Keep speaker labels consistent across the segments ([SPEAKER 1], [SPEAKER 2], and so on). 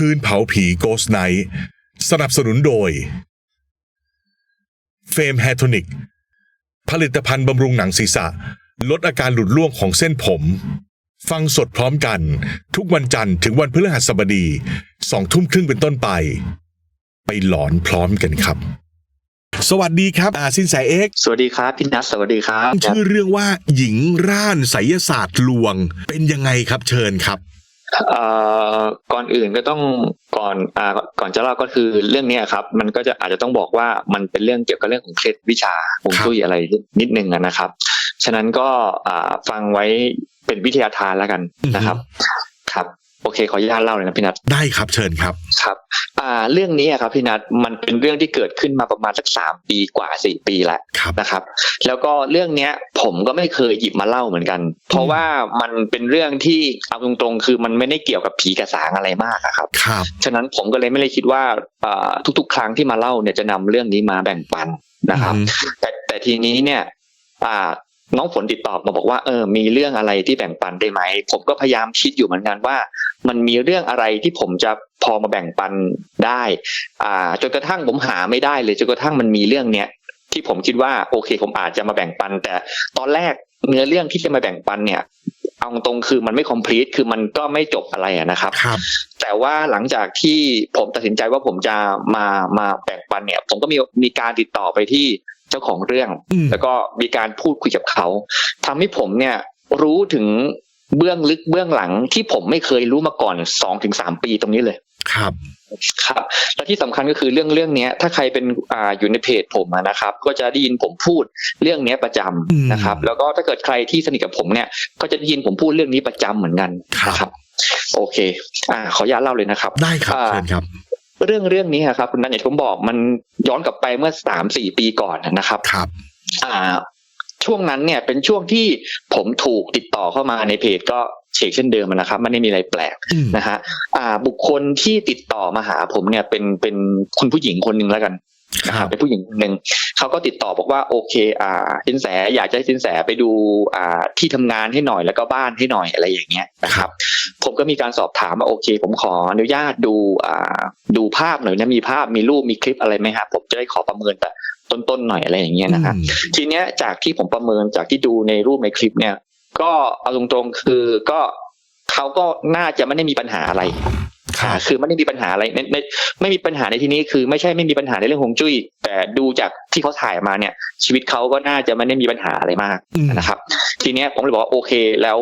[SPEAKER 1] คืนเผาผี Ghost Night สนับสนุนโดยเฟมแฮทอนิกผลิตภัณฑ์บำรุงหนังศีรษะ ลดอาการหลุดร่วงของเส้นผม ฟังสดพร้อมกัน ทุกวันจันทร์ถึงวันพฤหัสบดีสองทุ่มครึ่งเป็นต้นไป ไปหลอนพร้อมกันครับ สวัสดีครับ อาสินแสเอก
[SPEAKER 2] สวัสดีครับพี่นัทสวัสดีครับ
[SPEAKER 1] ชื่อเรื่องว่าหญิงร่านไสยศาสตร์ลวง เป็นยังไงครับเชิญครับ
[SPEAKER 2] เอ่อ ก่อนอื่นก็ต้องก่อนอ่าก่อนจะเล่าก็คือเรื่องเนี้ยครับ มันก็จะอาจจะต้องบอกว่ามันเป็นเรื่องเกี่ยวกับเรื่องของเคล็ดวิชาฮวงจุ้ยอะไรนิดนึงอะนะครับ ฉะนั้นก็อ่าฟังไว้เป็นวิทยาทานแล้วกันนะครับ ครับ โอเคขออนุญาตเล่าเลยนะพี่นัท
[SPEAKER 1] ได้ครับเชิญครับ
[SPEAKER 2] ครับ อ่าเรื่องนี้อะครับพี่นัทมันเป็นเรื่องที่เกิดขึ้นมาประมาณสักสามปีกว่าสี่ปีแล้ว
[SPEAKER 1] ครับ
[SPEAKER 2] นะครับ แล้วก็เรื่องเนี้ยผมก็ไม่เคยหยิบมาเล่าเหมือนกัน เพราะว่ามันเป็นเรื่องที่เอาตรงๆ คือมันไม่ได้เกี่ยวกับผีกระสางอะไรมากอะครับ
[SPEAKER 1] ครับ
[SPEAKER 2] ฉะนั้นผมก็เลยไม่ได้คิดว่าอ่าทุกๆ ครั้งที่มาเล่าเนี่ยจะนำเรื่องนี้มาแบ่งปันนะครับ
[SPEAKER 1] อืม
[SPEAKER 2] แต่แต่ทีนี้เนี่ยอ่า น้องฝนติดต่อมาบอกว่าเออมีเรื่องอะไรที่แบ่งปันได้ไหม ผมก็พยายามคิดอยู่เหมือนกันว่า มันมีเรื่องอะไรที่ผมจะพอมาแบ่งปันได้อ่าจนกระทั่งผมหาไม่ได้เลยจนกระทั่งมันมีเรื่องเนี้ยที่ผมคิดว่าโอเค ผมอาจจะมาแบ่งปัน แต่ตอนแรกเนื้อเรื่องที่จะมาแบ่งปันเนี่ยเอาตรงๆคือมันไม่ complete คือมันก็ไม่จบอะไรอะนะครับ
[SPEAKER 1] ครับ
[SPEAKER 2] แต่ว่าหลังจากที่ผมตัดสินใจว่าผมจะมามาแบ่งปันเนี่ย ผมก็มีมีการติดต่อไปที่ เจ้าของเรื่อง
[SPEAKER 1] อืม
[SPEAKER 2] แล้วก็มีการพูดคุยกับเขาทำให้ผมเนี่ยรู้ถึงเบื้องลึกเบื้องหลังที่ผมไม่เคยรู้มาก่อนสองถึงสามปีตรงนี้เลย
[SPEAKER 1] ครับ
[SPEAKER 2] ครับ และที่สำคัญก็คือเรื่องเรื่องเนี้ยถ้าใครเป็นอ่าอยู่ในเพจผมอะนะครับ ก็จะได้ยินผมพูดเรื่องเนี้ยประจำ
[SPEAKER 1] อืม
[SPEAKER 2] นะครับ แล้วก็ถ้าเกิดใครที่สนิทกับผมเนี่ย ก็จะได้ยินผมพูดเรื่องนี้ประจำเหมือนกัน
[SPEAKER 1] ครับ
[SPEAKER 2] นะครับ โอเค อ่าขออนุญาตเล่าเลยนะครับ
[SPEAKER 1] ได้ครับ
[SPEAKER 2] อ่า
[SPEAKER 1] เชิญครับ
[SPEAKER 2] เรื่องเรื่องนี้อะครับคุณนัทอย่างที่ผมบอกมันย้อนกลับไปเมื่อสามสี่ปีก่อนนะครับ
[SPEAKER 1] ครับ
[SPEAKER 2] อ่า ช่วงนั้นเนี่ยเป็นช่วงที่ผมถูกติดต่อเข้ามาในเพจก็เช็คเช่นเดิมนะครับไม่ได้มีอะไรแปลก
[SPEAKER 1] อืม
[SPEAKER 2] นะฮะอ่า บุคคลที่ติดต่อมาหาผมเนี่ยเป็นเป็นคุณผู้หญิงคนหนึ่งแล้วกันนะ
[SPEAKER 1] ค
[SPEAKER 2] ค
[SPEAKER 1] รั
[SPEAKER 2] รับบ เป็นผู้หญิงคนหนึ่งเขาก็ติดต่อบอกว่าโอเค อ่า สินแสอยากจะให้สินแสไปดูอ่าที่ทำงานให้หน่อยแล้วก็บ้านให้หน่อยอะไรอย่างเงี้ยนะครับ ผมก็มีการสอบถามว่าโอเค ผมขออนุญาตดูอ่าดูภาพหน่อยนะมีภาพมีรูปมีคลิปอะไรไหมครับผมจะได้ขอประเมินแต่ต้นๆหน่อยอะไรอย่างเงี้ยนะครับ
[SPEAKER 1] อืม
[SPEAKER 2] ทีเนี้ยจากที่ผมประเมินจากที่ดูในรูปในคลิปเนี่ย ก็เอาตรงๆคือก็เขาก็น่าจะไม่ได้มีปัญหาอะไร
[SPEAKER 1] ครั
[SPEAKER 2] อ่า
[SPEAKER 1] บ
[SPEAKER 2] คือไม่ได้มีปัญหาอะไรในในไม่มีปัญหาในที่นี้คือไม่ใช่ไม่มีปัญหาในเรื่องฮวงจุ้ย แต่ดูจากที่เขาถ่ายมาเนี่ย ชีวิตเขาก็น่าจะไม่ได้มีปัญหาอะไรมาก
[SPEAKER 1] อืม
[SPEAKER 2] นะครับ ทีเนี้ยผมเลยบอกว่าโอเคแล้ว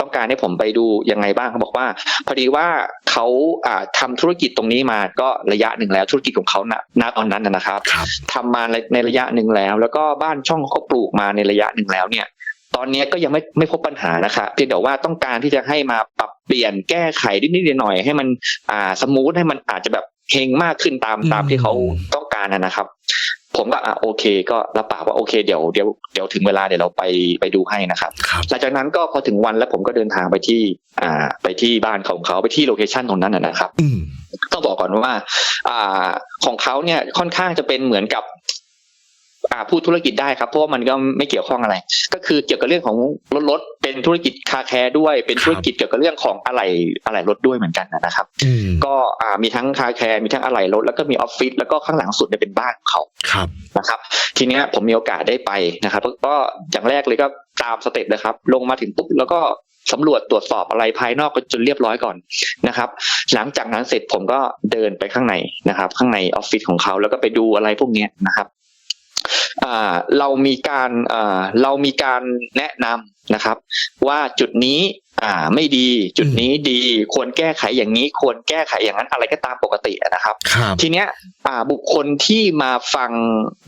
[SPEAKER 2] ต้องการให้ผมไปดูยังไงบ้างเขาบอกว่า พอดีว่าเขาอ่าทำธุรกิจตรงนี้มาก็ระยะหนึ่งแล้วธุรกิจของเขาณณตอนนั้นนะนะครับ
[SPEAKER 1] ครับ
[SPEAKER 2] ทำมาในในระยะหนึ่งแล้ว แล้วก็บ้านช่องเขาปลูกมาในระยะหนึ่งแล้วเนี่ย ตอนนี้ก็ยังไม่ไม่พบปัญหานะคะเพียงแต่ว่าต้องการที่จะให้มาปรับ เปลี่ยนแก้ไขนิดๆหน่อยๆให้มันอ่าสมูทให้มันอาจจะแบบเฮงมากขึ้นตาม
[SPEAKER 1] อืม
[SPEAKER 2] ตามที่เขาต้องการนะนะครับ ผมก็อะโอเค ก็รับปากว่าโอเคเดี๋ยวเดี๋ยวเดี๋ยวถึงเวลาเดี๋ยวเราไปไปดูให้นะครับ
[SPEAKER 1] ครับ
[SPEAKER 2] หลังจากนั้นก็พอถึงวันแล้วผมก็เดินทางไปที่อ่าไปที่บ้านของเขาไปที่โลเคชันตรงนั้นนะนะครับ
[SPEAKER 1] อืม
[SPEAKER 2] ต้องบอกก่อนว่า อ่าของเขาเนี่ยค่อนข้างจะเป็นเหมือนกับอ่า พูดธุรกิจได้ครับเพราะว่ามันก็ไม่เกี่ยวข้องอะไร ก็คือเกี่ยวกับเรื่องของรถรถเป็นธุรกิจคาแคร์ด้วย เป็นธุรกิจเกี่ยวกับเรื่องของอะไหล่อะไหล่รถด้วยเหมือนกันนะครับ
[SPEAKER 1] อืม
[SPEAKER 2] ก็อ่ามีทั้งคาแคร์มีทั้งอะไหล่รถแล้วก็มีออฟฟิศแล้วก็ข้างหลังสุดเนี่ยเป็นบ้านของเขา
[SPEAKER 1] ครับ
[SPEAKER 2] นะครับ ทีเนี้ยผมมีโอกาสได้ไปนะครับแล้วก็อย่างแรกเลยก็ตามสเต็ปเลยครับ ลงมาถึงปุ๊บแล้วก็สำรวจตรวจสอบอะไรภายนอกจนเรียบร้อยก่อนนะครับ หลังจากนั้นเสร็จผมก็เดินไปข้างในนะครับ ข้างในออฟฟิศของเขาแล้วก็ไปดูอะไรพวกเนี้ยนะครับอ่า เรามีการอ่าเรามีการแนะนำนะครับ ว่าจุดนี้อ่าไม่ดีจุดนี้ดีควรแก้ไขอย่างนี้ควรแก้ไขอย่างนั้นอะไรก็ตามปกตินะครับ
[SPEAKER 1] ครับ
[SPEAKER 2] ทีเนี้ยอ่าบุคคลที่มาฟัง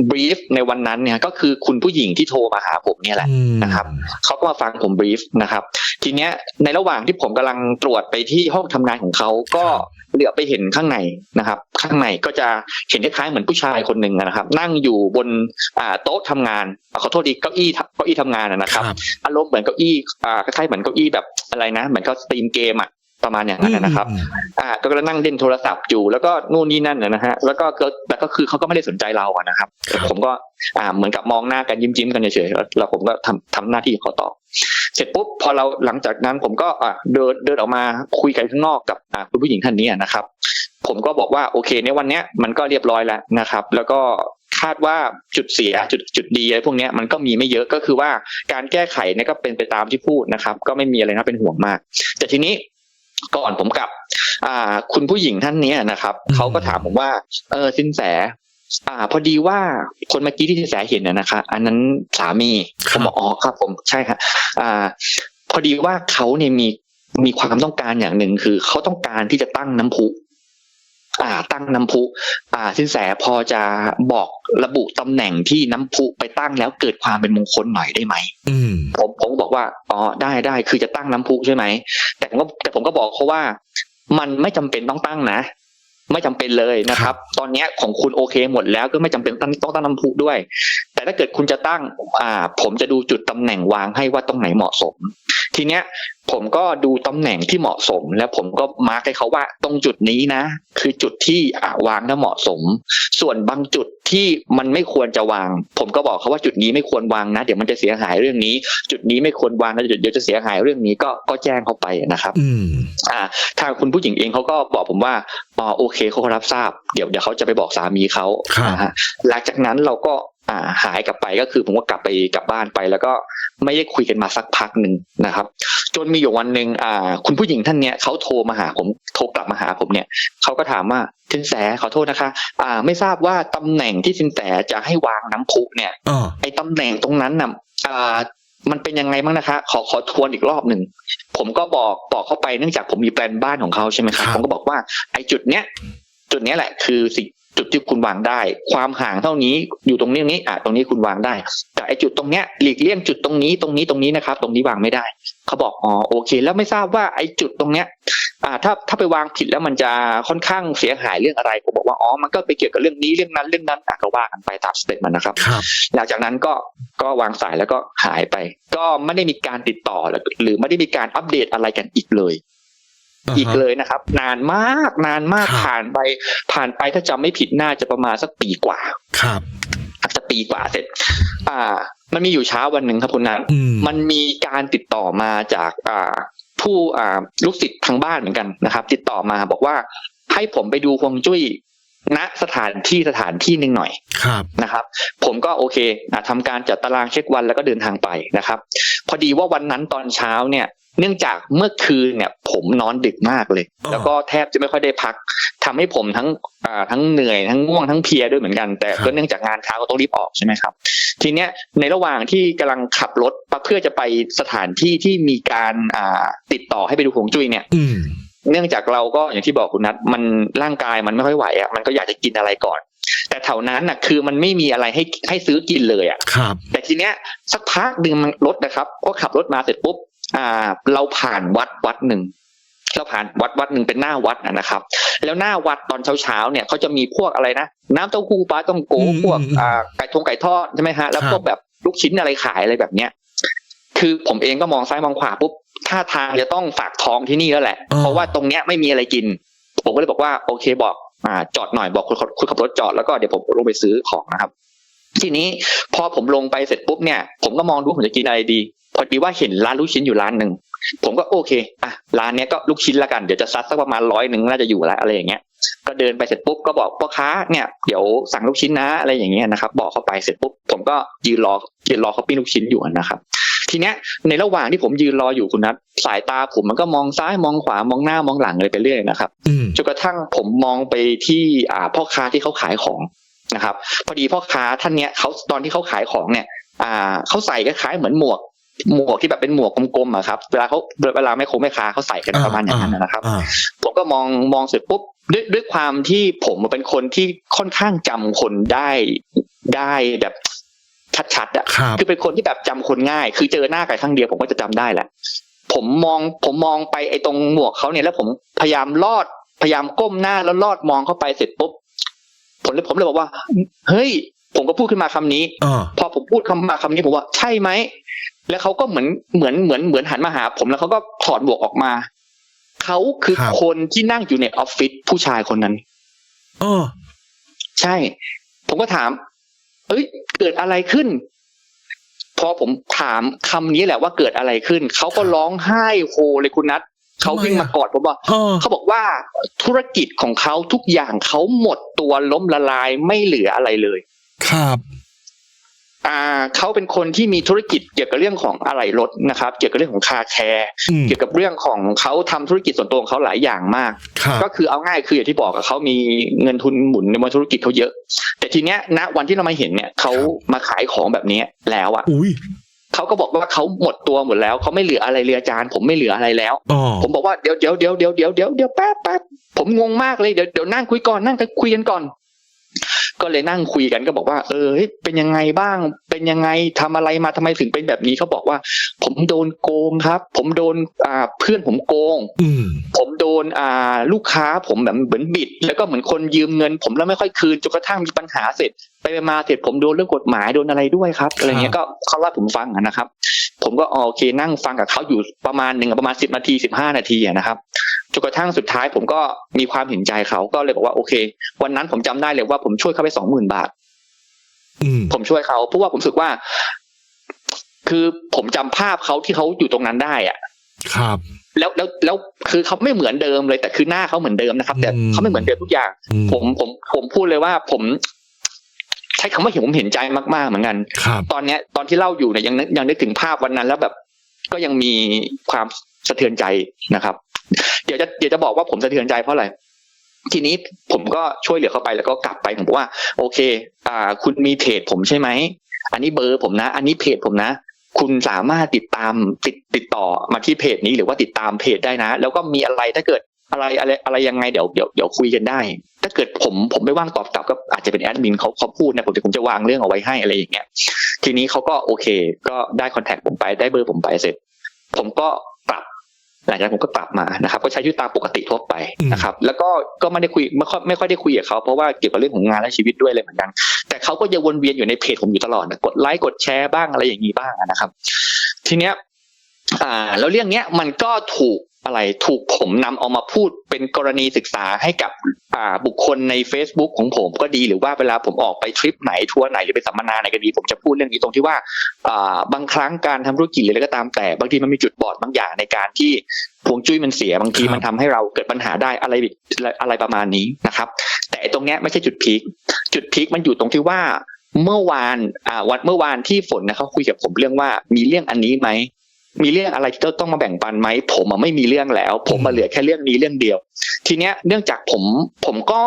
[SPEAKER 2] บรีฟในวันนั้นเนี่ยก็คือคุณผู้หญิงที่โทรมาหาผมเนี่ยแหละ
[SPEAKER 1] อืม
[SPEAKER 2] นะครับเขาก็มาฟังผมบรีฟนะครับ ทีเนี้ยในระหว่างที่ผมกำลังตรวจไปที่ห้องทำงานของเขาก็ เหลือไปเห็นข้างในนะครับ ข้างในก็จะเห็นคล้ายๆเหมือนผู้ชายคนหนึ่งนะครับ นั่งอยู่บนอ่าโต๊ะทำงานอ่าขอโทษดีเก้าอี้เก้าอี้ทำงานอะนะ
[SPEAKER 1] ค
[SPEAKER 2] ค
[SPEAKER 1] รั
[SPEAKER 2] รับ
[SPEAKER 1] บ
[SPEAKER 2] อารมณ์เหมือนเก้าอี้อ่าคล้ายๆเหมือนเก้าอี้แบบอะไรนะ เหมือนเขาสตรีมเกมอะประมาณอย่างนั้นอะนะครับ
[SPEAKER 1] อืม
[SPEAKER 2] อ่า ก็กำลังนั่งเล่นโทรศัพท์อยู่ แล้วก็นู่นนี่นั่นนะนะฮะ แล้วก็ก็แต่ก็คือเขาก็ไม่ได้สนใจเราอะนะครับ
[SPEAKER 1] ครับ
[SPEAKER 2] ผมก็ อ่า เหมือนกับมองหน้ากันยิ้มยิ้มๆกันเฉยๆ แล้วแล้วผมก็ทำทำหน้าที่ของเขาต่อ เสร็จปุ๊บพอเราหลังจากนั้นผมก็เดินเดินออกมาคุยกันข้างนอกกับคุณผู้หญิงท่านนี้นะครับ ผมก็บอกว่าโอเคในวันเนี้ยมันก็เรียบร้อยแล้วนะครับ แล้วก็คาดว่าจุดเสียจุดจุดดีอะไรพวกเนี้ยมันก็มีไม่เยอะก็คือว่าการแก้ไขเนี่ยก็เป็นไปตามที่พูดนะครับ ก็ไม่มีอะไรน่าเป็นห่วงมาก แต่ทีนี้ก่อนผมกลับคุณผู้หญิงท่านนี้นะครับเขาก็ถามผมว่า เออสินแส อ่า พอดีว่าคนเมื่อกี้ที่สินแสเห็นนะนะคะ อันนั้นสามีผมบอกอ๋อครับ ผมใช่ครับอ่า พอดีว่าเขาเนี่ยมีมีความต้องการอย่างหนึ่งคือเขาต้องการที่จะตั้งน้ำพุอ่า ตั้งน้ำพุ อ่า สินแสพอจะบอกระบุตำแหน่งที่น้ำพุไปตั้งแล้วเกิดความเป็นมงคลหน่อยได้ไหม
[SPEAKER 1] อืม
[SPEAKER 2] ผมผมก็บอกว่าอ๋อได้ได้คือจะตั้งน้ำพุใช่ไหมแต่ผมก็แต่ผมก็บอกเขาว่า มันไม่จำเป็นต้องตั้งนะ ไม่จำเป็นเลยนะครับ ตอนเนี้ยของคุณโอเคหมดแล้วก็ไม่จำเป็นต้องต้องตั้งน้ำพุด้วย แต่ถ้าเกิดคุณจะตั้งอ่าผมจะดูจุดตำแหน่งวางให้ว่าตรงไหนเหมาะสม ทีเนี้ยผมก็ดูตำแหน่งที่เหมาะสม แล้วผมก็มาร์กให้เขาว่าตรงจุดนี้นะ คือจุดที่อ่าวางแล้วเหมาะสม ส่วนบางจุดที่มันไม่ควรจะวาง ผมก็บอกเขาว่าจุดนี้ไม่ควรวางนะ เดี๋ยวมันจะเสียหายเรื่องนี้ จุดนี้ไม่ควรวางนะเดี๋ยวเดี๋ยวจะเสียหายเรื่องนี้ก็ก็แจ้งเขาไปนะครับ
[SPEAKER 1] อืม
[SPEAKER 2] อ่า ทางคุณผู้หญิงเองเขาก็บอกผมว่าอ๋อโอเคเขารับทราบ เดี๋ยวเดี๋ยวเขาจะไปบอกสามีเขา
[SPEAKER 1] ครับ
[SPEAKER 2] นะฮะหลังจากนั้นเราก็ อ่าหายกลับไปก็คือผมก็กลับไปกลับบ้านไป แล้วก็ไม่ได้คุยกันมาสักพักหนึ่งนะครับ จนมีอยู่วันหนึ่งอ่า คุณผู้หญิงท่านเนี้ยเขาโทรมาหาผมโทรกลับมาหาผมเนี่ยเขาก็ถามว่าสินแสขอโทษนะคะ อ่า ไม่ทราบว่าตำแหน่งที่สินแสจะให้วางน้ำพุเนี่ย
[SPEAKER 1] อ๋อ
[SPEAKER 2] ไอ้ตำแหน่งตรงนั้นน่ะอ่ามันเป็นยังไงบ้างนะคะ ขอขอทวนอีกรอบหนึ่งผมก็บอกบอกเข้าไปเนื่องจากผมมีแปลนบ้านของเขาใช่ไหมครับผมก็บอกว่าไอ้จุดเนี้ยจุดเนี้ยแหละคือสิ่ง จุดที่คุณวางได้ ความห่างเท่านี้อยู่ตรงนี้ตรงนี้อะตรงนี้คุณวางได้ แต่ไอ้จุดตรงเนี้ยหลีกเลี่ยงจุดตรงนี้ตรงนี้ตรงนี้นะครับ ตรงนี้วางไม่ได้เขาบอกอ๋อโอเค แล้วไม่ทราบว่าไอ้จุดตรงเนี้ยอ่าถ้าถ้าไปวางผิดแล้วมันจะค่อนข้างเสียหายเรื่องอะไรผมบอกว่าอ๋อมันก็ไปเกี่ยวกับเรื่องนี้เรื่องนั้นเรื่องนั้นอะก็ว่ากันไปตามสเต็ปมันนะครับ
[SPEAKER 1] ครับ
[SPEAKER 2] หลังจากนั้นก็ก็วางสายแล้วก็หายไป ก็ไม่ได้มีการติดต่อหรือหรือไม่ได้มีการอัปเดตอะไรกันอีกเลย อีกเลยนะครับ นานมากนานมาก
[SPEAKER 1] ครับ
[SPEAKER 2] ผ่านไปผ่านไปถ้าจำไม่ผิดน่าจะประมาณสักปีกว่า
[SPEAKER 1] ครับ
[SPEAKER 2] อาจจะปีกว่าเสร็จ อ่า มันมีอยู่เช้าวันหนึ่งครับคุณนัท
[SPEAKER 1] อืม
[SPEAKER 2] มันมีการติดต่อมาจากอ่าผู้อ่าลูกศิษย์ทางบ้านเหมือนกันนะครับ ติดต่อมาบอกว่าให้ผมไปดูฮวงจุ้ยณสถานที่สถานที่หนึ่งหน่อย
[SPEAKER 1] ครับ
[SPEAKER 2] นะครับ ผมก็โอเคอะทำการจัดตารางเช็ควันแล้วก็เดินทางไปนะครับ พอดีว่าวันนั้นตอนเช้าเนี่ยเนื่องจากเมื่อคืนเนี่ย ผมนอนดึกมากเลย
[SPEAKER 1] อ๋อ
[SPEAKER 2] แล้วก็แทบจะไม่ค่อยได้พักทำให้ผมทั้งอ่าทั้งเหนื่อยทั้งง่วงทั้งเพลียด้วยเหมือนกัน แต่ก็เนื่องจากงานเช้าก็ต้องรีบออกใช่ไหมครับ ทีเนี้ยในระหว่างที่กำลังขับรถเพื่อจะไปสถานที่ที่มีการอ่าติดต่อให้ไปดูฮวงจุ้ยเนี่ย
[SPEAKER 1] อืม
[SPEAKER 2] เนื่องจากเราก็อย่างที่บอกคุณนัทมันร่างกายมันไม่ค่อยไหวอะมันก็อยากจะกินอะไรก่อน แต่แถวนั้นน่ะคือมันไม่มีอะไรให้ให้ซื้อกินเลยอะ
[SPEAKER 1] ครับ
[SPEAKER 2] แต่ทีเนี้ยสักพักหนึ่งมันรถนะครับ ก็ขับรถมาเสร็จปุ๊บอ่า เราผ่านวัดวัดหนึ่งเราผ่านวัดวัดหนึ่งเป็นหน้าวัดนะนะครับ แล้วหน้าวัดตอนเช้าเช้าๆเนี่ยเขาจะมีพวกอะไรนะน้ำเต้าหู้ปลาต้องโก
[SPEAKER 1] อืม
[SPEAKER 2] พวก
[SPEAKER 1] อืม
[SPEAKER 2] อ่าไก่ทงไก่ทอดใช่ไหมฮะแล้ว
[SPEAKER 1] ครับ
[SPEAKER 2] พวกแบบลูกชิ้นอะไรขายอะไรแบบเนี้ยคือผมเองก็มองซ้ายมองขวาปุ๊บท่าทางจะต้องฝากท้องที่นี่แล้วแหละ
[SPEAKER 1] อ่า
[SPEAKER 2] เพราะว่าตรงเนี้ยไม่มีอะไรกิน ผมก็เลยบอกว่าโอเคบอกอ่า จอดหน่อยบอกคนคนขับรถจอดแล้วก็เดี๋ยวผมลงไปซื้อของนะครับ ทีนี้พอผมลงไปเสร็จปุ๊บเนี่ย ผมก็มองดูผมจะกินอะไรดี พอดีว่าเห็นร้านลูกชิ้นอยู่ร้านหนึ่งผมก็โอเคอะร้านเนี้ยก็ลูกชิ้นละกันเดี๋ยวจะซัดสักประมาณร้อยหนึ่งน่าจะอยู่แล้วอะไรอย่างเงี้ยก็เดินไปเสร็จปุ๊บก็บอกพ่อค้าเนี่ยเดี๋ยวสั่งลูกชิ้นนะอะไรอย่างเงี้ยนะครับ บอกเข้าไปเสร็จปุ๊บผมก็ยืนรอยืนรอเขาปิ้งลูกชิ้นอยู่นะครับ ทีเนี้ยในระหว่างที่ผมยืนรออยู่คุณนัทสายตาผมมันก็มองซ้ายมองขวามองหน้ามองหลังเลยไปเรื่อยนะครับ
[SPEAKER 1] อืม
[SPEAKER 2] จนกระทั่งผมมองไปที่อ่าพ่อค้าที่เขาขายของนะครับ พอดีพ่อค้าท่านเนี้ยเขาตอนที่เขาขายของเนี่ย อ่าเขาใส่คล้ายๆเหมือนหมวกหมวกที่แบบเป็นหมวกกลมๆอะครับ เวลาเขาเวลาไม่คงไม่ค้าเขาใส่กันประมาณอย่างนั้นนะครับ
[SPEAKER 1] อ่า
[SPEAKER 2] ผมก็มองมองเสร็จปุ๊บด้วยด้วยความที่ผมเป็นคนที่ค่อนข้างจำคนได้ได้แบบ ชัดๆอะ
[SPEAKER 1] ครับ
[SPEAKER 2] คือเป็นคนที่แบบจำคนง่าย คือเจอหน้ากันครั้งเดียวผมก็จะจำได้แหละ ผมมองผมมองไปไอ้ตรงหมวกเขาเนี่ยแล้วผมพยายามลอดพยายามก้มหน้าแล้วลอดมองเข้าไปเสร็จปุ๊บผมเลยผมเลยบอกว่า เฮ้ย ผมก็พูดขึ้นมาคำนี้
[SPEAKER 1] อ่า
[SPEAKER 2] พอผมพูดคำมาคำนี้ผมว่าใช่ไหมแล้วเขาก็เหมือนเหมือนเหมือนเหมือนหันมาหา ผมแล้วเขาก็ถอดหมวกออกมาเขาคือคนที่นั่งอยู่ในออฟฟิศผู้ชายคนนั้น
[SPEAKER 1] อ๋อ
[SPEAKER 2] ใช่ ผมก็ถาม เอ้ย เกิดอะไรขึ้น พอผมถามคำนี้แหละว่าเกิดอะไรขึ้น เขาก็ร้องไห้โฮเลยคุณนัทเขาวิ่งมากอดผมว่า
[SPEAKER 3] เออ
[SPEAKER 2] เขาบอกว่าธุรกิจของเขาทุกอย่างเขาหมดตัวล้มละลายไม่เหลืออะไรเลย
[SPEAKER 3] ครับ
[SPEAKER 2] อ่า เขาเป็นคนที่มีธุรกิจเกี่ยวกับเรื่องของอะไหล่รถนะครับ เกี่ยวกับเรื่องของคาแคร์
[SPEAKER 3] อืม
[SPEAKER 2] เกี่ยวกับเรื่องของเขาทำธุรกิจส่วนตัวของเขาหลายอย่างมาก
[SPEAKER 3] ครับ
[SPEAKER 2] ก็คือเอาง่ายคืออย่างที่บอกอะเขามีเงินทุนหมุนในธุรกิจเขาเยอะ แต่ทีเนี้ยณวันที่เรามาเห็นเนี่ยเขามาขายของแบบนี้แล้วอะ
[SPEAKER 3] อุ้ย
[SPEAKER 2] เขาก็บอกว่าเขาหมดตัวหมดแล้วเขาไม่เหลืออะไรเลยอาจารย์ผมไม่เหลืออะไรแล้ว
[SPEAKER 3] อ๋อ
[SPEAKER 2] ผมบอกว่าเดี๋ยวเดี๋ยวเดี๋ยวเดี๋ยวเดี๋ยวเดี๋ยวเดี๋ยวแป๊บแป๊บผมงงมากเลยเดี๋ยวเดี๋ยวนั่งคุยก่อนนั่งกันคุยกันก่อน ก็เลยนั่งคุยกันก็บอกว่า เออเฮ้ยเป็นยังไงบ้าง เป็นยังไงทำอะไรมาทำไมถึงเป็นแบบนี้เขาบอกว่า ผมโดนโกงครับ ผมโดนอ่าเพื่อนผมโกง
[SPEAKER 3] อืม
[SPEAKER 2] ผมโดนอ่าลูกค้าผมแบบเหมือนบิด แล้วก็เหมือนคนยืมเงิน ผมแล้วไม่ค่อยคืนจนกระทั่งมีปัญหาเสร็จ ไปๆมาเสร็จผมโดนเรื่องกฎหมายโดนอะไรด้วยครับอะไรเงี้ยก็เขาเล่าให้ผมฟังอะนะครับ ผมก็อ๋อโอเคนั่งฟังกับเขาอยู่ประมาณหนึ่งอะประมาณสิบนาทีสิบห้านาทีอะนะครับ จนกระทั่งสุดท้ายผมก็มีความเห็นใจเขาก็เลยบอกว่าโอเค วันนั้นผมจำได้เลยว่าผมช่วยเขาไปสองหมื่นบาท
[SPEAKER 3] อืม
[SPEAKER 2] ผมช่วยเขาเพราะว่าผมรู้สึกว่า คือผมจำภาพเขาที่เขาอยู่ตรงนั้นได้อะ
[SPEAKER 3] ครับ
[SPEAKER 2] แล้วแล้วแล้วคือเขาไม่เหมือนเดิมเลย แต่คือหน้าเขาเหมือนเดิมนะครับ แต่
[SPEAKER 3] อืม
[SPEAKER 2] เขาไม่เหมือนเดิมทุกอย่าง
[SPEAKER 3] อืม
[SPEAKER 2] ผมผมผมพูดเลยว่าผมใช้คำว่าเห็นผมเห็นใจมากๆเหมือนกัน
[SPEAKER 3] ครับ
[SPEAKER 2] ตอนเนี้ย ตอนที่เล่าอยู่เนี่ยยังนึกยังนึกถึงภาพวันนั้น แล้วแบบ ก็ยังมีความสะเทือนใจนะครับ เดี๋ยวจะเดี๋ยวจะบอกว่าผมสะเทือนใจเพราะอะไรทีนี้ผมก็ช่วยเหลือเขาไปแล้วก็กลับไปผมบอกว่า โอเค อ่า คุณมีเพจผมใช่ไหมอันนี้เบอร์ผมนะ อันนี้เพจผมนะ คุณสามารถติดตามติดติดต่อมาที่เพจนี้หรือว่าติดตามเพจได้นะ แล้วก็มีอะไรถ้าเกิดอะไรอะไรอะไรยังไงเดี๋ยวเดี๋ยวเดี๋ยวคุยกันได้ ถ้าเกิดผมผมไม่ว่างตอบกลับก็อาจจะเป็นแอดมินเขาเขาพูดนะผมจะผมจะวางเรื่องเอาไว้ให้อะไรอย่างเงี้ยทีนี้เขาก็โอเค ก็ได้คอนแทคผมไปได้เบอร์ผมไปเสร็จ ผมก็ หลังจากนั้นผมก็กลับมานะครับ ก็ใช้ชีวิตตามปกติทั่วไปนะครับ แล้วก็ก็ไม่ได้คุยไม่ค่อยไม่ค่อยได้คุยกับเขาเพราะว่าเกี่ยวกับเรื่องของงานและชีวิตด้วยเลยเหมือนกัน แต่เขาก็ยังวนเวียนอยู่ในเพจผมอยู่ตลอดนะกดไลค์กดแชร์บ้างอะไรอย่างนี้บ้างนะครับ ทีเนี้ยอ่า แล้วเรื่องเนี้ยมันก็ถูกอะไรถูกผมนำเอามาพูดเป็นกรณีศึกษาให้กับอ่า บุคคลใน Facebook ของผมก็ดีหรือว่าเวลาผมออกไปทริปไหนทัวร์ไหนหรือไปสัมมนาไหนก็ดี ผมจะพูดเรื่องนี้ตรงที่ว่าอ่าบางครั้งการทำธุรกิจหรืออะไรก็ตามแต่บางทีมันมีจุดบอดบางอย่างในการที่พวงจุ้ยมันเสียบางทีมันทำให้เราเกิดปัญหาได้อะไรอะไรประมาณนี้นะครับ แต่ไอ้ตรงเนี้ยไม่ใช่จุดพีคจุดพีคมันอยู่ตรงที่ว่าเมื่อวานอ่าวันเมื่อวานที่ฝนนะเขาคุยกับผมเรื่องว่ามีเรื่องอันนี้ไหม มีเรื่องอะไรที่ต้องมาแบ่งปันไหมผมอะไม่มีเรื่องแล้ว ผมมาเหลือแค่เรื่องนี้เรื่องเดียว ทีเนี้ยเนื่องจากผมผมก็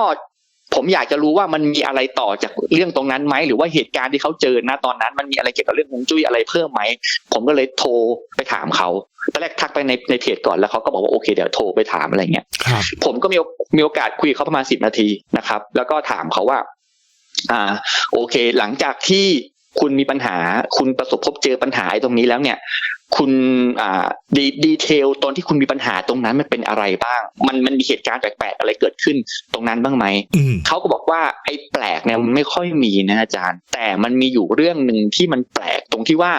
[SPEAKER 2] ผมอยากจะรู้ว่ามันมีอะไรต่อจากเรื่องตรงนั้นไหมหรือว่าเหตุการณ์ที่เขาเจอณตอนนั้น มันมีอะไรเกี่ยวกับเรื่องฮวงจุ้ยอะไรเพิ่มไหมผมก็เลยโทรไปถามเขาตอนแรกทักไปในในเพจก่อนแล้วเขาก็บอกว่าโอเคเดี๋ยวโทรไปถามอะไรเงี้ย
[SPEAKER 3] ครับ
[SPEAKER 2] ผมก็มีโอมีโอกาสคุยกับเขาประมาณสิบนาทีนะครับ แล้วก็ถามเขาว่า อ่า โอเค หลังจากที่ คุณมีปัญหา คุณประสบพบเจอปัญหาไอ้ตรงนี้แล้วเนี่ย คุณอ่าดีดีเทลตอนที่คุณมีปัญหาตรงนั้นมันเป็นอะไรบ้าง มันมันมีเหตุการณ์แปลกๆอะไรเกิดขึ้นตรงนั้นบ้างไหม
[SPEAKER 3] อืม
[SPEAKER 2] เขาก็บอกว่าไอ้แปลกเนี่ยมันไม่ค่อยมีนะอาจารย์ แต่มันมีอยู่เรื่องหนึ่งที่มันแปลกตรงที่ว่า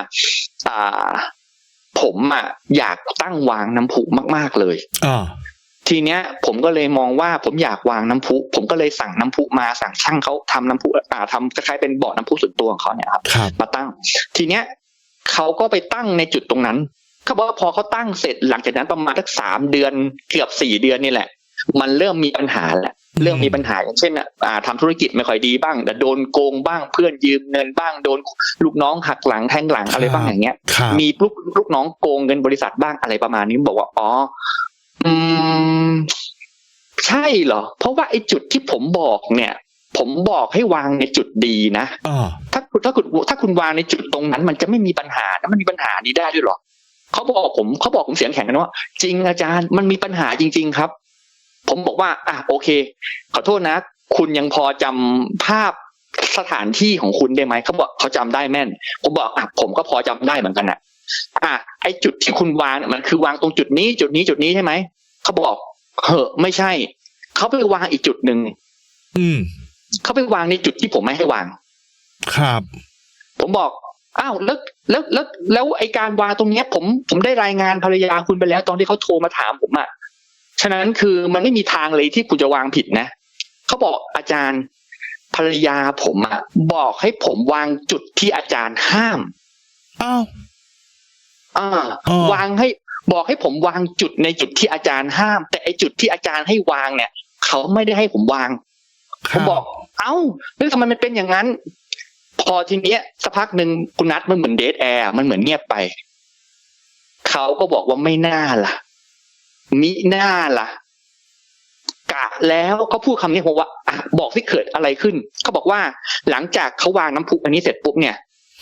[SPEAKER 2] อ่า ผมอะอยากตั้งวางน้ำพุมาก ๆเลย
[SPEAKER 3] อ่า
[SPEAKER 2] ทีเนี้ยผมก็เลยมองว่าผมอยากวางน้ำพุ ผมก็เลยสั่งน้ำพุมาสั่งช่างเขาทำน้ำพุอ่าทำคล้ายๆเป็นบ่อน้ำพุส่วนตัวของเขาเนี่ยครับ
[SPEAKER 3] ครับ
[SPEAKER 2] มาตั้ง ทีเนี้ยเขาก็ไปตั้งในจุดตรงนั้นเขาบอกว่าพอเขาตั้งเสร็จหลังจากนั้นประมาณสักสามเดือนเกือบสี่เดือนนี่แหละ มันเริ่มมีปัญหาแหละเริ่มมีปัญหาอย่างเช่นอ่าทำธุรกิจไม่ค่อยดีบ้าง แต่โดนโกงบ้างเพื่อนยืมเงินบ้างโดนลูกน้องหักหลังแทงหลังอะไรบ้างอย่างเงี้ย
[SPEAKER 3] ครับ
[SPEAKER 2] มีลูกลูกน้องโกงเงินบริษัทบ้างอะไรประมาณนี้บอกว่าอ๋อ อืมใช่เหรอ เพราะว่าไอ้จุดที่ผมบอกเนี่ย ผมบอกให้วางในจุดดีนะ
[SPEAKER 3] อ่า
[SPEAKER 2] ถ้าคุณถ้าคุณถ้าคุณวางในจุดตรงนั้น มันจะไม่มีปัญหานะมันมีปัญหานี้ได้ด้วยเหรอเขาบอกผมเขาบอกผมเสียงแข็งกันว่าจริงอาจารย์มันมีปัญหาจริง ๆ ครับ ผมบอกว่า อะโอเค ขอโทษนะ คุณยังพอจำภาพสถานที่ของคุณได้ไหมเขาบอกเขาจำได้แม่น ผมบอกอะผมก็พอจำได้เหมือนกันนะ อะไอจุดที่คุณวางเนี่ยมันคือวางตรงจุดนี้จุดนี้จุดนี้ใช่ไหมเขาบอกเหอะไม่ใช่เขาไปวางอีกจุดหนึ่ง
[SPEAKER 3] อืม
[SPEAKER 2] เขาไปวางในจุดที่ผมไม่ให้วาง
[SPEAKER 3] ครับ
[SPEAKER 2] ผมบอกอ้าวแล้วแล้วแล้วแล้วไอการวางตรงเนี้ย ผมผมได้รายงานภรรยาคุณไปแล้ว ตอนที่เขาโทรมาถามผมอะ่ะฉะนั้นคือมันไม่มีทางเลยที่คุณจะวางผิดนะเขาบอกอาจารย์ภรรยาผมอะ่ะบอกให้ผมวางจุดที่อาจารย์ห้าม
[SPEAKER 3] อ้าว
[SPEAKER 2] อ่า
[SPEAKER 3] อ๋อ
[SPEAKER 2] วางให้บอกให้ผมวางจุดในจุดที่อาจารย์ห้าม แต่ไอจุดที่อาจารย์ให้วางเนี่ย เขาไม่ได้ให้ผมวางผมบอก เอ้าเรื่องทำไมมันเป็นอย่างนั้น พอทีเนี้ยสักพักหนึ่งคุณนัทมันเหมือนเดทแอร์มันเหมือนเงียบไป เขาก็บอกว่าไม่น่าล่ะ มิน่าล่ะ กะแล้วเขาพูดคำนี้ผมว่าอะบอกที่เกิดอะไรขึ้นเขาบอกว่าหลังจากเขาวางน้ำพุอันนี้เสร็จปุ๊บเนี่ย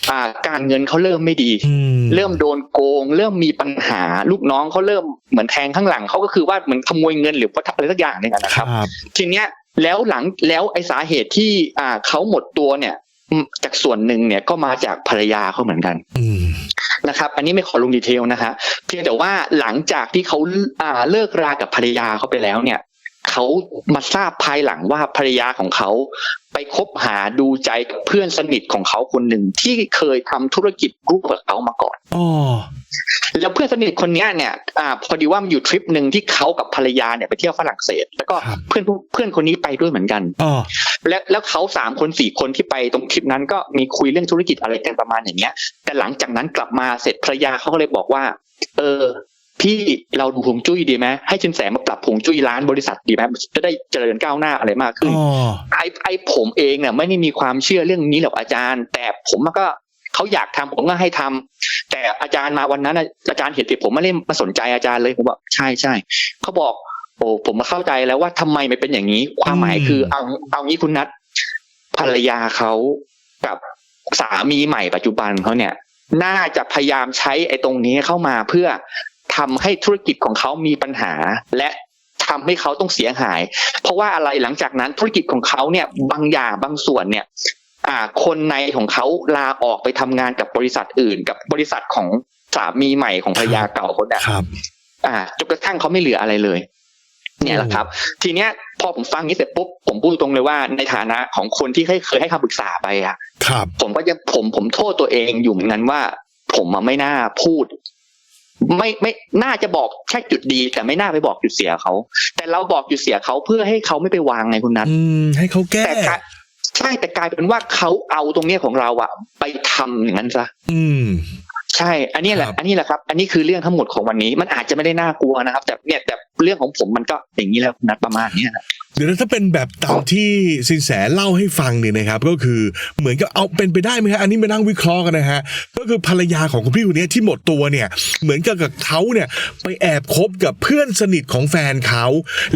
[SPEAKER 2] อ่าการเงินเขาเริ่มไม่ดี
[SPEAKER 3] อืม
[SPEAKER 2] เริ่มโดนโกง เริ่มมีปัญหา ลูกน้องเขาเริ่มเหมือนแทงข้างหลังเขาก็คือว่าเหมือนขโมยเงินหรือว่าอะไรสักอย่างหนึ่งอะนะ
[SPEAKER 3] ค
[SPEAKER 2] ครับ
[SPEAKER 3] รับ
[SPEAKER 2] ทีเนี้ยแล้วหลังแล้วไอ้สาเหตุที่อ่าเขาหมดตัวเนี่ยอืมจากส่วนหนึ่งเนี่ยก็มาจากภรรยาเขาเหมือนกัน
[SPEAKER 3] อืม
[SPEAKER 2] นะครับ อันนี้ไม่ขอลงดีเทลนะฮะเพียงแต่ว่าหลังจากที่เขาอ่าเลิกรากับภรรยาเขาไปแล้วเนี่ย เขามาทราบภายหลังว่าภรรยาของเขาไปคบหาดูใจกับเพื่อนสนิทของเขาคนหนึ่งที่เคยทำธุรกิจร่วมกับเขามาก่อน
[SPEAKER 3] อ๋อ
[SPEAKER 2] แล้วเพื่อนสนิทคนเนี้ยเนี่ยอ่าพอดีว่ามันอยู่ทริปหนึ่งที่เขากับภรรยาเนี่ยไปเที่ยวฝรั่งเศส แล้วก็
[SPEAKER 3] ครับ
[SPEAKER 2] เพื่อนเพื่อนคนนี้ไปด้วยเหมือนกัน
[SPEAKER 3] อ๋อ
[SPEAKER 2] แล้วแล้วเขาสามคนสี่คนที่ไปตรงทริปนั้นก็มีคุยเรื่องธุรกิจอะไรกันประมาณอย่างเงี้ย แต่หลังจากนั้นกลับมาเสร็จภรรยาเขาก็เลยบอกว่า เออ พี่เราดูหงจุ้ยดีไหมให้ชินแสมาปรับหงจุ้ยร้านบริษัทดีไหมจะได้เจริญก้าวหน้าอะไรมากขึ้น
[SPEAKER 3] อ๋อ
[SPEAKER 2] ไอ้ไอ้ผมเองเนี่ยไม่ได้มีความเชื่อเรื่องนี้หรอกอาจารย์ แต่ผมก็เขาอยากทำผมก็ให้ทำแต่อาจารย์มาวันนั้นน่ะอาจารย์เห็นแต่ผมไม่ได้มาสนใจอาจารย์เลยผมบอกใช่ใช่เขาบอก โอ้ผมมาเข้าใจแล้วว่าทำไมมันเป็นอย่างนี้ ความหมายคือเอาเอางี้คุณนัทภรรยาเขากับสามีใหม่ปัจจุบันเขาเนี่ย น่าจะพยายามใช้ไอ้ตรงนี้เข้ามาเพื่อ ทำให้ธุรกิจของเขามีปัญหา และทำให้เขาต้องเสียหาย เพราะว่าอะไรหลังจากนั้นธุรกิจของเขาเนี่ยบางอย่างบางส่วนเนี่ยอ่าคนในของเขาลาออกไปทำงานกับบริษัทอื่น กับบริษัทของสามีใหม่ของภรรยาเก่าเขาเนี่ย
[SPEAKER 3] ครับ
[SPEAKER 2] อ่าจนกระทั่งเขาไม่เหลืออะไรเลย เนี่ยแหละครับ ทีเนี้ยพอผมฟังนี้เสร็จปุ๊บผมพูดตรงเลยว่าในฐานะของคนที่เคยเคยให้คำปรึกษาไปอะ
[SPEAKER 3] ครับ
[SPEAKER 2] ผมก็ยังผมผมโทษตัวเองอยู่เหมือนกันว่า ผมอะไม่น่าพูด ไม่ไม่น่าจะบอกแค่จุดดี แต่ไม่น่าไปบอกจุดเสียเขา แต่เราบอกจุดเสียเขาเพื่อให้เขาไม่ไปวางไงคุณนัท
[SPEAKER 3] อืมให้เขาแก้
[SPEAKER 2] แต่กลายใช่แต่กลายเป็นว่าเขาเอาตรงเนี้ยของเราอะไปทำอย่างนั้นซะ
[SPEAKER 3] อืม
[SPEAKER 2] ใช่ อันนี้แหละ
[SPEAKER 3] ครับ
[SPEAKER 2] อันนี้แหละครับ อันนี้คือเรื่องทั้งหมดของวันนี้ มันอาจจะไม่ได้น่ากลัวนะครับ แต่เนี่ยแต่เรื่องของผมมันก็อย่างนี้แล้วคุณนัทประมาณเนี้ยนะ
[SPEAKER 3] เดี๋ยวนะถ้าเป็นแบบตามที่สินแสเล่าให้ฟังเนี่ยนะครับ ก็คือเหมือนกับเอาเป็นไปได้ไหมฮะอันนี้มานั่งวิเคราะห์กันนะฮะก็คือภรรยาของคุณพี่คนเนี้ยที่หมดตัวเนี่ยเหมือนกับกับเขาเนี่ยไปแอบคบกับเพื่อนสนิทของแฟนเขา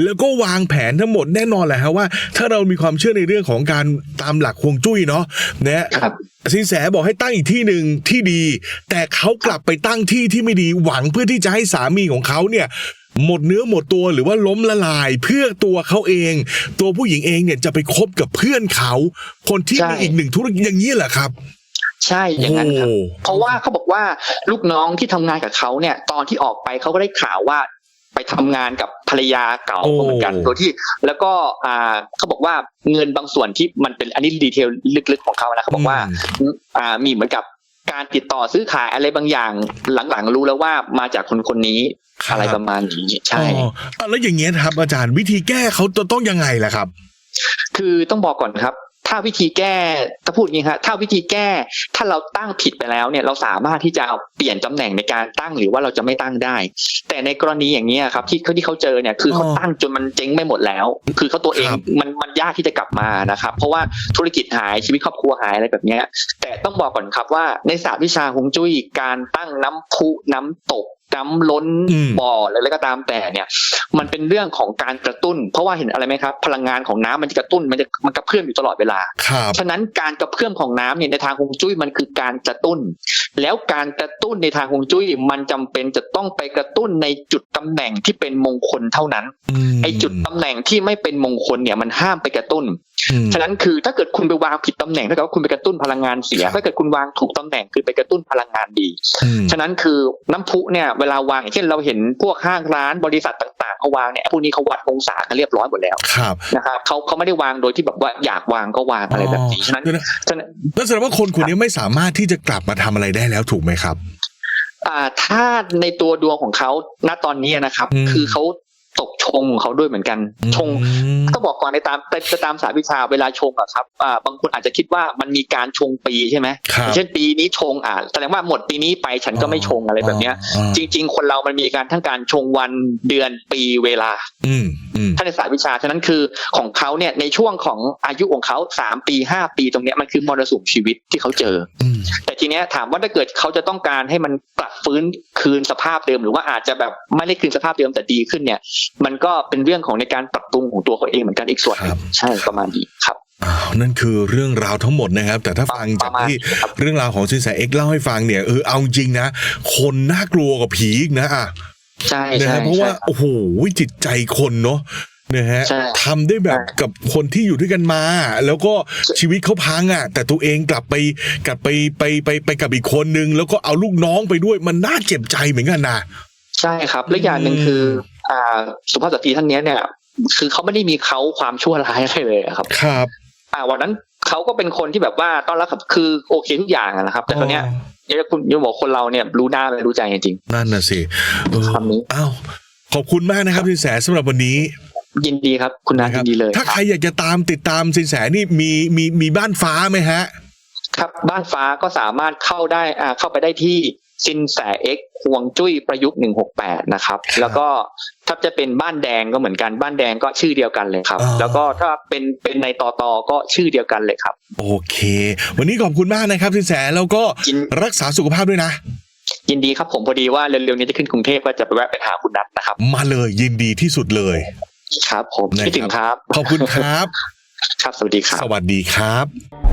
[SPEAKER 3] แล้วก็วางแผนทั้งหมดแน่นอนแหละฮะว่า ถ้าเรามีความเชื่อในเรื่องของการตามหลักฮวงจุ้ยเนาะนะครับสินแสบอกให้ตั้งอีกที่หนึ่งที่ดี แต่เขากลับไปตั้งที่ที่ไม่ดีหวังเพื่อที่จะให้สามีของเขาเนี่ย หมดเนื้อหมดตัวหรือว่าล้มละลายเพื่อตัวเขาเอง ตัวผู้หญิงเองเนี่ยจะไปคบกับเพื่อนเขา คนที่
[SPEAKER 2] ใช่
[SPEAKER 3] มีอีกหนึ่งธุรกิจอย่างนี้แหละครับ
[SPEAKER 2] ใช่อย่างนั้นครับ
[SPEAKER 3] โอ้
[SPEAKER 2] เพราะว่าเขาบอกว่าลูกน้องที่ทำงานกับเขาเนี่ย ตอนที่ออกไปเขาก็ได้ข่าวว่าไปทำงานกับภรรยาเก่าเขาเหมือนกันโดยที่ แล้วก็อ่าเขาบอกว่าเงินบางส่วนที่มันเป็นอันนี้ดีเทลลึกๆของเขานะเขาบอกว่าอ่ามีเหมือนกับ การติดต่อซื้อขายอะไรบางอย่าง หลังๆ รู้แล้วว่ามาจากคนคนนี้
[SPEAKER 3] ครับ
[SPEAKER 2] อะไรประมาณนี้ใช่
[SPEAKER 3] อ๋ออะแล้วอย่างเงี้ยครับ อาจารย์วิธีแก้เขาจะต้องยังไงล่ะครับ
[SPEAKER 2] คือต้องบอกก่อนครับ ถ้าวิธีแก้ถ้าพูดอย่างนี้ครับถ้าวิธีแก้ ถ้าเราตั้งผิดไปแล้วเนี่ยเราสามารถที่จะเอาเปลี่ยนตำแหน่งในการตั้งหรือว่าเราจะไม่ตั้งได้ แต่ในกรณีอย่างนี้ยครับ ที่เขาที่เขาเจอเนี่ยคือเขา
[SPEAKER 3] อ๋อ
[SPEAKER 2] ตั้งจนมันเจ๊งไม่หมดแล้ว คือเขาตัวเอง
[SPEAKER 3] ครับ
[SPEAKER 2] มันมันยากที่จะกลับมานะครับเพราะว่าธุรกิจหายชีวิตครอบครัวหายอะไรแบบเนี้ยแต่ต้องบอกก่อนครับว่าในศาสตร์วิชาฮวงจุ้ยการตั้งน้ำพุน้ำตก น้ำล้น
[SPEAKER 3] อืม
[SPEAKER 2] บ่ออะไรก็ตามแต่เนี่ย มันเป็นเรื่องของการกระตุ้น เพราะว่าเห็นอะไรไหมครับ พลังงานของน้ำมันจะกระตุ้นมันจะมันกระเพื่อมอยู่ตลอดเวลา
[SPEAKER 3] ครับ
[SPEAKER 2] ฉะนั้นการกระเพื่อมของน้ำเนี่ยในทางฮวงจุ้ยมันคือการกระตุ้น แล้วการกระตุ้นในทางฮวงจุ้ยมันจำเป็นจะต้องไปกระตุ้นในจุดตำแหน่งที่เป็นมงคลเท่านั้น
[SPEAKER 3] ม
[SPEAKER 2] ไอ้จุดตำแหน่งที่ไม่เป็นมงคลเนี่ยมันห้ามไปกระตุ้น
[SPEAKER 3] อืม
[SPEAKER 2] ฉะนั้นคือถ้าเกิดคุณไปวางผิดตำแหน่งเท่ากับว่าคุณไปกระตุ้นพลังงานเสีย
[SPEAKER 3] ครับ
[SPEAKER 2] ถ้าเกิดคุณวางถูกตำแหน่งคือไปกระตุ้นพลังงานดี
[SPEAKER 3] อืม
[SPEAKER 2] ฉะนั้นคือน้ำพุเนี่ยเวลาวางอย่างเช่นเราเห็นพวกห้างร้านบริษัทต่างๆเขาวางเนี่ยพวกนี้เขาวัดองศากันเรียบร้อยหมดแล้ว
[SPEAKER 3] ครับ
[SPEAKER 2] นะครับเขาเขาไม่ได้วางโดยที่แบบว่าอยากวางก็วางอะไรแบบนี้ฉะนั้น
[SPEAKER 3] เดี๋ยวนะ
[SPEAKER 2] ฉะนั้น
[SPEAKER 3] นั่นแสดงว่าคนคนนี้ไม่สามารถที่จะกลับมาทำอะไรได้แล้วถูกไหมครับ
[SPEAKER 2] อ่าถ้าในตัวดวงของเขาณตอนนี้นะครับ
[SPEAKER 3] อืม
[SPEAKER 2] คือเขา ตกชงของเขาด้วยเหมือนกัน ชงต้องบอกก่อนในตามในตามสายวิชาเวลาชงอะครับอ่าบางคนอาจจะคิดว่ามันมีการชงปีใช่ไหม
[SPEAKER 3] ครับ
[SPEAKER 2] อย่างเช่นปีนี้ชงอ่าแสดงว่าหมดปีนี้ไปฉันก็ไม่ชงอะไรแบบเนี้ย
[SPEAKER 3] อ๋อ
[SPEAKER 2] จริง ๆ คนเรามันมีการทั้งการชงวันเดือนปีเวลา
[SPEAKER 3] อืมอืม
[SPEAKER 2] ถ้าในสายวิชาฉะนั้นคือของเขาเนี่ยในช่วงของอายุของเขาสามปีห้าปีตรงเนี้ยมันคือมรสุมชีวิตที่เขาเจอ
[SPEAKER 3] อืม
[SPEAKER 2] แต่ทีเนี้ยถามว่าถ้าเกิดเขาจะต้องการให้มันกลับฟื้นคืนสภาพเดิม หรือว่าอาจจะแบบไม่ได้คืนสภาพเดิมแต่ดีขึ้นเนี่ยมันก็เป็นเรื่องของในการปรับปรุงของตัวเขาเองเหมือนกันอีกส่วนหนึ่งใช่ประมาณนี้ครับ
[SPEAKER 3] อ้าวนั่นคือเรื่องราวทั้งหมดนะครับ แต่ถ้าฟังจากที่
[SPEAKER 2] ประมาณครับ
[SPEAKER 3] เรื่องราวของสินแสเอ็กซ์เล่าให้ฟังเนี่ยเออเอาจริงนะ คนน่ากลัวกว่าผีอีกนะอะ
[SPEAKER 2] ใช่
[SPEAKER 3] นะ
[SPEAKER 2] ใช่
[SPEAKER 3] ฮะเพราะว่า
[SPEAKER 2] ใช่
[SPEAKER 3] โอ้โหจิตใจคนเนาะนะฮะ
[SPEAKER 2] ใช่
[SPEAKER 3] ทำได้แบบ
[SPEAKER 2] ใช่
[SPEAKER 3] กับคนที่อยู่ด้วยกันมา แล้วก็ชีวิตเขาพังอะ แต่ตัวเองกลับไปกลับไปไปไปไปกับอีกคนนึง แล้วก็เอาลูกน้องไปด้วยมันน่าเจ็บใจเหมือนกันนะ
[SPEAKER 2] ใช่ครับและอย่างหนึ่งคือ อ่าสุภาพสตรีท่านเนี้ยเนี่ย คือเขาไม่ได้มีเขาความชั่วร้ายอะไรเลยอะครับ
[SPEAKER 3] ครับ
[SPEAKER 2] อ่าวันนั้นเขาก็เป็นคนที่แบบว่าต้อนรับกับคือโอเคทุกอย่างอะนะครับ แต่ตอนเนี้ยเนี่ยคุณยังบอกคนเราเนี่ยรู้หน้าไม่รู้ใจจริง
[SPEAKER 3] นั่นน่ะสิเออ
[SPEAKER 2] คำนี้
[SPEAKER 3] อ้าวขอบคุณมากนะครับสินแสสำหรับวันนี้
[SPEAKER 2] ๆยินดีครับ คุณนา
[SPEAKER 3] นะค
[SPEAKER 2] ยิ
[SPEAKER 3] รับ
[SPEAKER 2] นดีเลย
[SPEAKER 3] ถ้าใครอยากจะตามติดตามสินแสนี่มีมีมีบ้านฟ้าไหมฮะ
[SPEAKER 2] ครับบ้านฟ้าก็สามารถเข้าได้อ่าเข้าไปได้ที่ สินแสเอ็กห่วงจุ้ยประยุกต์หนึ่งหกแปดนะครับ
[SPEAKER 3] ครับ
[SPEAKER 2] แล้วก็ถ้าจะเป็นบ้านแดงก็เหมือนกันบ้านแดงก็ชื่อเดียวกันเลยครับ
[SPEAKER 3] อ๋อ
[SPEAKER 2] แล้วก็ถ้าเป็นเป็นในต่อตอก็ชื่อเดียวกันเลยครับ
[SPEAKER 3] โอเค วันนี้ขอบคุณมากนะครับสินแสแล้วก็
[SPEAKER 2] ยิน
[SPEAKER 3] รักษาสุขภาพด้วยนะ
[SPEAKER 2] ยินดีครับผมพอดีว่าเร็วๆนี้จะขึ้นกรุงเทพก็จะไปแวะไปหาคุณนัทนะครับ
[SPEAKER 3] มาเลยยินดีที่สุดเลย
[SPEAKER 2] ครับ ผม
[SPEAKER 3] นะครับ
[SPEAKER 2] คิดถึงครับ
[SPEAKER 3] ขอบคุณครับ
[SPEAKER 2] ครับสวัสดีครับ
[SPEAKER 3] สวัสดีครับ